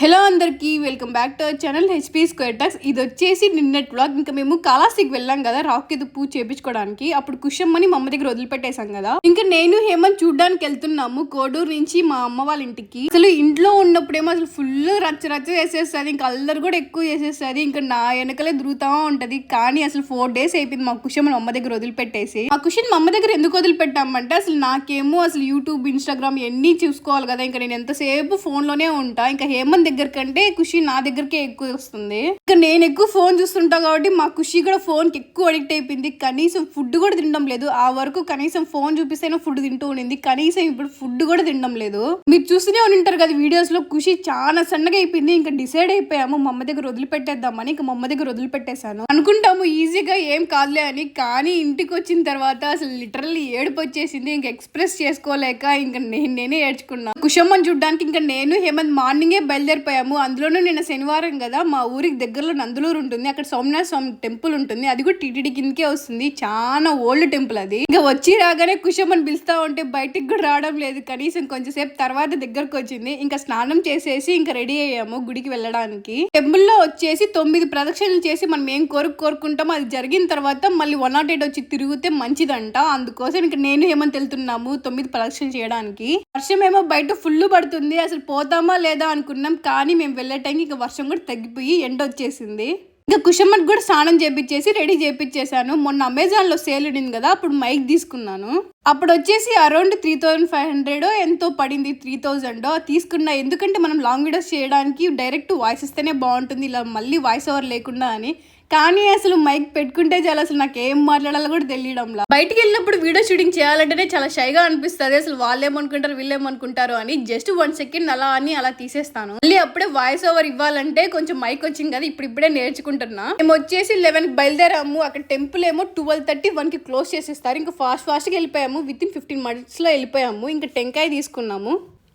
Hello అందరికీ welcome back to our channel HP square talks. ఇది వచ్చేసి నిన్నటి వ్లాగ్ ఇంకా మేము కాళాస్తికి వెళ్ళాం కదా రాక్ పూ పూజ చేపించుకోవడానికి. అప్పుడు కుషమ్మని మా అమ్మ దగ్గర వదిలిపెట్టేశాం కదా. ఇంకా నేను హేమంత్ చూడడానికి వెళ్తున్నాము కోడూరు నుంచి మా అమ్మ వాళ్ళ ఇంటికి. అసలు ఇంట్లో ఉన్నప్పుడేమో అసలు ఫుల్ రచ్చ రచ్చ చేసేస్తుంది. ఇంకా అల్లరి కూడా ఎక్కువ చేసేస్తుంది. ఇంకా నా వెనకలే దూరుతా ఉంటది. కానీ అసలు ఫోర్ డేస్ అయిపోయింది మా కుషమ్మని అమ్మ దగ్గర వదిలిపెట్టేసి. మా కుషన్ మా అమ్మ దగ్గర ఎందుకు వదిలిపెట్టామంటే అసలు నాకేమో అసలు యూట్యూబ్ ఇన్స్టాగ్రామ్ ఎన్ని చూసుకోవాలి కదా. ఇంకా నేను ఎంతసేపు ఫోన్లోనే ఉంటా. ఇంకా హేమంత్ దగ్గర కంటే ఖుషి నా దగ్గరకే ఎక్కువ వస్తుంది. ఇంకా నేను ఎక్కువ ఫోన్ చూస్తుంటా కాబట్టి మా ఖుషి కూడా ఫోన్కి ఎక్కువ అడిక్ట్ అయిపోయింది. కనీసం ఫుడ్ కూడా తినడం లేదు. ఆ వరకు కనీసం ఫోన్ చూపిస్తేనే ఫుడ్ తింటూ ఉండింది. కనీసం ఇప్పుడు ఫుడ్ కూడా తినడం లేదు. మీరు చూస్తూనే ఉంటారు కదా వీడియోస్లో ఖుషి చాలా సన్నగా అయిపోయింది. ఇంకా డిసైడ్ అయిపోయాము. మా అమ్మ దగ్గర వదిలిపెట్టేద్దామని. ఇంకా మా అమ్మ దగ్గర వదిలిపెట్టేశాను. అనుకుంటాము ఈజీగా ఏం కాదులే అని. కానీ ఇంటికి వచ్చిన తర్వాత అసలు లిటరల్లీ ఏడుపు వచ్చేసింది ఇంకా ఎక్స్ప్రెస్ చేసుకోలేక ఇంకా నేను నేనే ఏడ్చుకున్నా. కుషమ్మని చూడడానికి ఇంకా నేను హేమంత్ మార్నింగే బయలుదేరిపోయాము. అందులోనూ నిన్న శనివారం కదా మా ఊరికి దగ్గరలో నందులూరు ఉంటుంది. అక్కడ సోమనాథ స్వామి టెంపుల్ ఉంటుంది. అది కూడా టీటీడీ కిందకే వస్తుంది. చాలా ఓల్డ్ టెంపుల్ అది. ఇంకా వచ్చి రాగానే కుషమ్మని పిలుస్తా ఉంటే బయటికి కూడా రావడం లేదు. కనీసం కొంచెంసేపు తర్వాత దగ్గరకు వచ్చింది. ఇంకా స్నానం చేసేసి ఇంకా రెడీ అయ్యాము గుడికి వెళ్ళడానికి. టెంపుల్లో వచ్చేసి తొమ్మిది ప్రదక్షిణలు చేసి మనం ఏం వరకు కోరుకుంటామో అది జరిగిన తర్వాత మళ్ళీ వన్ నాట్ ఎయిట్ వచ్చి తిరిగితే మంచిదంట. అందుకోసం ఇంకా నేను ఏమని తెలుతున్నాము తొమ్మిది ప్రదక్షిణ చేయడానికి. వర్షం ఏమో బయట ఫుల్ పడుతుంది అసలు పోతామా లేదా అనుకున్నాం కానీ మేము వెళ్ళే టైంకి ఇంకా వర్షం కూడా తగ్గిపోయి ఎండ వచ్చేసింది. ఇంకా కుషమ్మకి కూడా స్నానం చేపించేసి రెడీ చేపించేశాను మొన్న అమెజాన్లో సేల్ ఉండింది కదా అప్పుడు మైక్ తీసుకున్నాను. అప్పుడు వచ్చేసి around three thousand five hundred ఎంతో పడింది త్రీ థౌజండ్ తీసుకున్నా ఎందుకంటే మనం లాంగ్ వీడియోస్ చేయడానికి డైరెక్ట్ వాయిస్ ఇస్తేనే బాగుంటుంది ఇలా మళ్ళీ వాయిస్ ఓవర్ లేకుండా అని. కానీ అసలు మైక్ పెట్టుకుంటే చాలా అసలు నాకు ఏం మాట్లాడాలో కూడా తెలియడంలా. బయటికి వెళ్ళినప్పుడు వీడియో షూటింగ్ చేయాలంటేనే చాలా షైగా అనిపిస్తుంది. అసలు వాళ్ళు ఏమనుకుంటారు వీళ్ళు ఏమనుకుంటారు అని జస్ట్ వన్ సెకండ్ అలా అని అలా తీసేస్తాను. మళ్ళీ అప్పుడే వాయిస్ ఓవర్ ఇవ్వాలంటే కొంచెం మైక్ వచ్చింది కదా ఇప్పుడు ఇప్పుడే నేర్చుకుంటున్నా. మేము వచ్చేసి లెవెన్ బయలుదేరాము. అక్కడ టెంపుల్ ఏమో ట్వెల్వ్ థర్టీ వన్కి క్లోజ్ చేసేస్తారు. ఇంకా ఫాస్ట్ ఫాస్ట్గా వెళ్ళిపోయాము. విత్ ఇన్ ఫిఫ్టీన్ మినిట్స్లో వెళ్ళిపోయాము. ఇంకా టెంకాయ తీసుకున్నాము.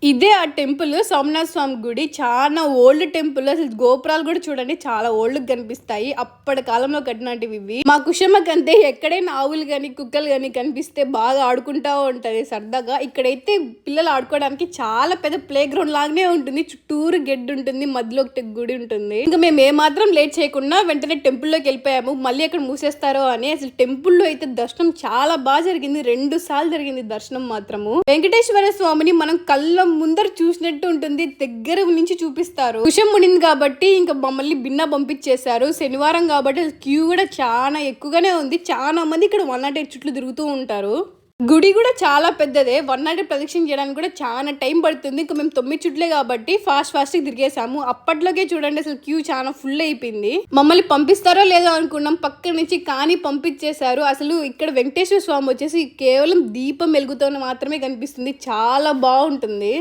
ఇదే ఆ టెంపుల్ సోమనాథ స్వామి గుడి. చాలా ఓల్డ్ టెంపుల్. అసలు గోపురాలు కూడా చూడండి చాలా ఓల్డ్ కనిపిస్తాయి. అప్పటి కాలంలో కట్టినటివి ఇవి. మా కుషమ్మకంతే ఎక్కడైనా ఆవులు కానీ కుక్కలు కానీ కనిపిస్తే బాగా ఆడుకుంటా ఉంటది సరదాగా. ఇక్కడైతే పిల్లలు ఆడుకోవడానికి చాలా పెద్ద ప్లే గ్రౌండ్ లాగానే ఉంటుంది. చుట్టూరు గెడ్డి ఉంటుంది మధ్యలో ఒకటి గుడి ఉంటుంది. ఇంకా మేము ఏమాత్రం లేట్ చేయకుండా వెంటనే టెంపుల్లోకి వెళ్ళిపోయాము. మళ్ళీ అక్కడ మూసేస్తారో అని. అసలు టెంపుల్లో అయితే దర్శనం చాలా బాగా జరిగింది. రెండు సార్లు జరిగింది దర్శనం మాత్రము. వెంకటేశ్వర స్వామిని మనం కళ్ళ ముందర చూసినట్టు ఉంటుంది దగ్గర నుంచి చూపిస్తారు. కుషం ఉండింది కాబట్టి ఇంకా మమ్మల్ని బిన్న పంపించేశారు. శనివారం కాబట్టి క్యూ కూడా చాలా ఎక్కువగానే ఉంది. చాలా మంది ఇక్కడ వన్ నాట్ ఎయిట్ చుట్లు తిరుగుతూ ఉంటారు. గుడి కూడా చాలా పెద్దదే. వన్ నాట్ ప్రదక్షిణ చేయడానికి కూడా చాలా టైం పడుతుంది. ఇంకా మేము తొమ్మిది చుట్లే కాబట్టి ఫాస్ట్ ఫాస్ట్ తిరిగేసాము. అప్పట్లోకే చూడండి అసలు క్యూ చాలా ఫుల్ అయిపోయింది. మమ్మల్ని పంపిస్తారో లేదో అనుకున్నాం. పక్క నుంచి కానీ పంపించేశారు. అసలు ఇక్కడ వెంకటేశ్వర స్వామి వచ్చేసి కేవలం దీపం వెలుగుతో మాత్రమే కనిపిస్తుంది. చాలా బాగుంటుంది.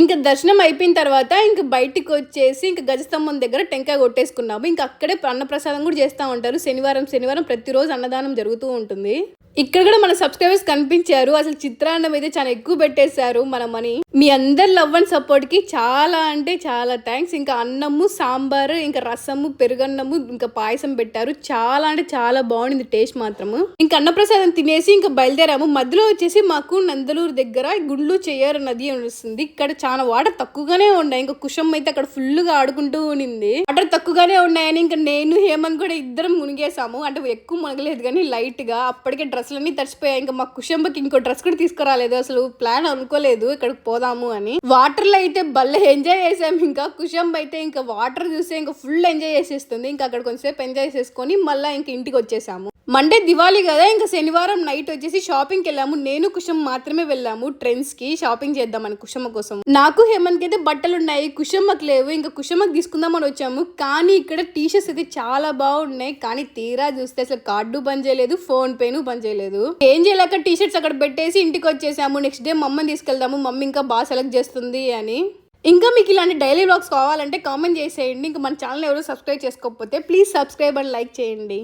ఇంకా దర్శనం అయిపోయిన తర్వాత ఇంకా బయటికి వచ్చేసి ఇంకా గజస్తంభం దగ్గర టెంకాయ కొట్టేసుకున్నాము. ఇంకా అక్కడే అన్నప్రసాదం కూడా చేస్తూ ఉంటారు. శనివారం శనివారం ప్రతిరోజు అన్నదానం జరుగుతూ ఉంటుంది. ఇక్కడ కూడా మన సబ్స్క్రైబర్స్ కనిపించారు. అసలు చిత్రాన్నం అయితే చాలా ఎక్కువ పెట్టేశారు మన మనీ. మీ అందరి లవ్ అండ్ సపోర్ట్కి చాలా అంటే చాలా థ్యాంక్స్ ఇంకా అన్నము సాంబార్ ఇంకా రసము పెరుగన్నము ఇంకా పాయసం పెట్టారు. చాలా అంటే చాలా బాగుంది టేస్ట్ మాత్రము. ఇంకా అన్నప్రసాదం తినేసి ఇంకా బయలుదేరాము. మధ్యలో వచ్చేసి మాకు నందలూరు దగ్గర గుండ్లు చెయ్యారు నది అనిపిస్తుంది ఇక్కడ చాలా వాటర్ తక్కువగానే ఉన్నాయి. ఇంకా కుషం అయితే అక్కడ ఫుల్గా ఆడుకుంటూ ఉండింది. వాటర్ తక్కువగానే ఉన్నాయని ఇంకా నేను హేమంత్ కూడా ఇద్దరం మునిగేసాము అంటే ఎక్కువ మునగలేదు కానీ లైట్గా అప్పటికే డ్రెస్లన్నీ తడిచిపోయాయి. ఇంకా మా కుషంబకి ఇంకో డ్రెస్ కూడా తీసుకురాలేదు. అసలు ప్లాన్ అనుకోలేదు ఇక్కడికి పోదాము అని. వాటర్లో అయితే భలే ఎంజాయ్ చేసాం. ఇంకా కుషంబ్ అయితే ఇంకా వాటర్ చూస్తే ఇంకా ఫుల్ ఎంజాయ్ చేసేస్తుంది. ఇంకా అక్కడ కొంచెంసేపు ఎంజాయ్ చేసుకొని మళ్ళీ ఇంకా ఇంటికి వచ్చేసాము. మండే దివాళీ కదా ఇంకా శనివారం నైట్ వచ్చేసి షాపింగ్కి వెళ్ళాము. నేను కుషం మాత్రమే వెళ్ళాము ట్రెండ్స్కి షాపింగ్ చేద్దామని కుషమ్మ కోసం. నాకు హేమంత్కి అయితే బట్టలు ఉన్నాయి. కుషమ్మకు లేవు. ఇంకా కుషమ్మకు తీసుకుందామని వచ్చాము. కానీ ఇక్కడ టీషర్ట్స్ అయితే చాలా బాగున్నాయి. కానీ తీరా చూస్తే అసలు కార్డు బంద్ చేయలేదు ఫోన్ పేను బంద్ చేయలేదు. ఏం చేయలేక టీ షర్ట్స్ అక్కడ పెట్టేసి ఇంటికి వచ్చేసాము. నెక్స్ట్ డే మమ్మని తీసుకెళ్దాము. మమ్మీ ఇంకా బాగా సెలెక్ట్ చేస్తుంది అని. ఇంకా మీకు ఇలాంటి డైలీ బ్లాగ్స్ కావాలంటే కామెంట్ చేసేయండి. ఇంకా మన ఛానల్ ఎవరు సబ్స్క్రైబ్ చేసుకోకపోతే ప్లీజ్ సబ్స్క్రైబ్ అండ్ లైక్ చేయండి.